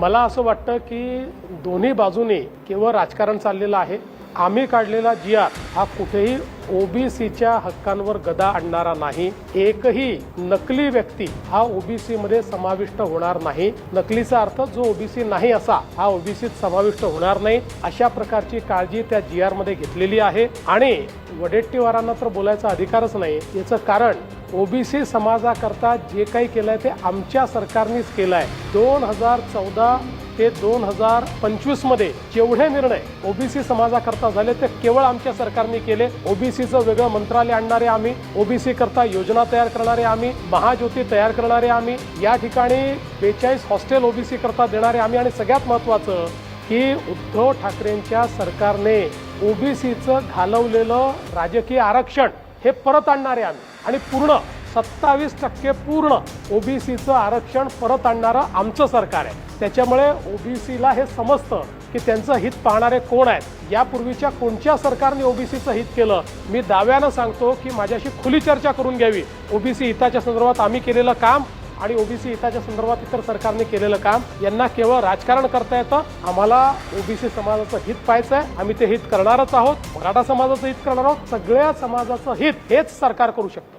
मला असं वाटतं की दोन्ही बाजूने केवळ राजकारण चाललेलं आहे. आम्ही काढलेला जी आर हा कुठेही ओबीसीच्या हक्कांवर गदा आणणारा नाही. एकही नकली व्यक्ती हा ओबीसी मध्ये समाविष्ट होणार नाही. नकलीचा अर्थ जो ओबीसी नाही असा हा ओबीसीत समाविष्ट होणार नाही. अशा प्रकारची काळजी त्या जी आरमध्ये घेतलेली आहे. आणि वडेट्टीवारांना तर बोलायचा अधिकारच नाही. याचं कारण ओबीसी समाजाकरता जे काही केलंय ते आमच्या सरकारनेच केलंय. दोन हजार चौदा ते दोन हजार पंचवीसमध्ये जेवढे निर्णय ओबीसी समाजाकरता झाले ते केवळ आमच्या सरकारने केले. ओबीसीचं वेगळं मंत्रालय आणणारे आम्ही ओबीसी करता योजना तयार करणारे आम्ही महाज्योती तयार करणारे आम्ही या ठिकाणी बेचाळीस हॉस्टेल ओबीसी करता देणारे आम्ही आणि सगळ्यात महत्वाचं की उद्धव ठाकरेंच्या सरकारने ओबीसीचं घालवलेलं राजकीय आरक्षण हे परत आणणारे आम्ही आणि पूर्ण सत्तावीस टक्के पूर्ण ओबीसीचं आरक्षण परत आणणारं आमचं सरकार आहे. त्याच्यामुळे ओबीसीला हे समजतं की त्यांचं हित पाहणारे कोण आहेत. यापूर्वीच्या कोणत्या सरकारने ओबीसीचं हित केलं? मी दाव्यानं सांगतो की माझ्याशी खुली चर्चा करून घ्यावी. ओबीसी हिताच्या संदर्भात आम्ही केलेलं काम आणि ओबीसी हिताच्या संदर्भात इतर सरकारने केलेलं काम यांना केवळ राजकारण करता येतं. आम्हाला ओबीसी समाजाचं हित पाहायचं आहे. आम्ही ते हित करणारच आहोत. मराठा समाजाचं हित करणार आहोत. सगळ्या समाजाचं हित हेच सरकार करू शकतं.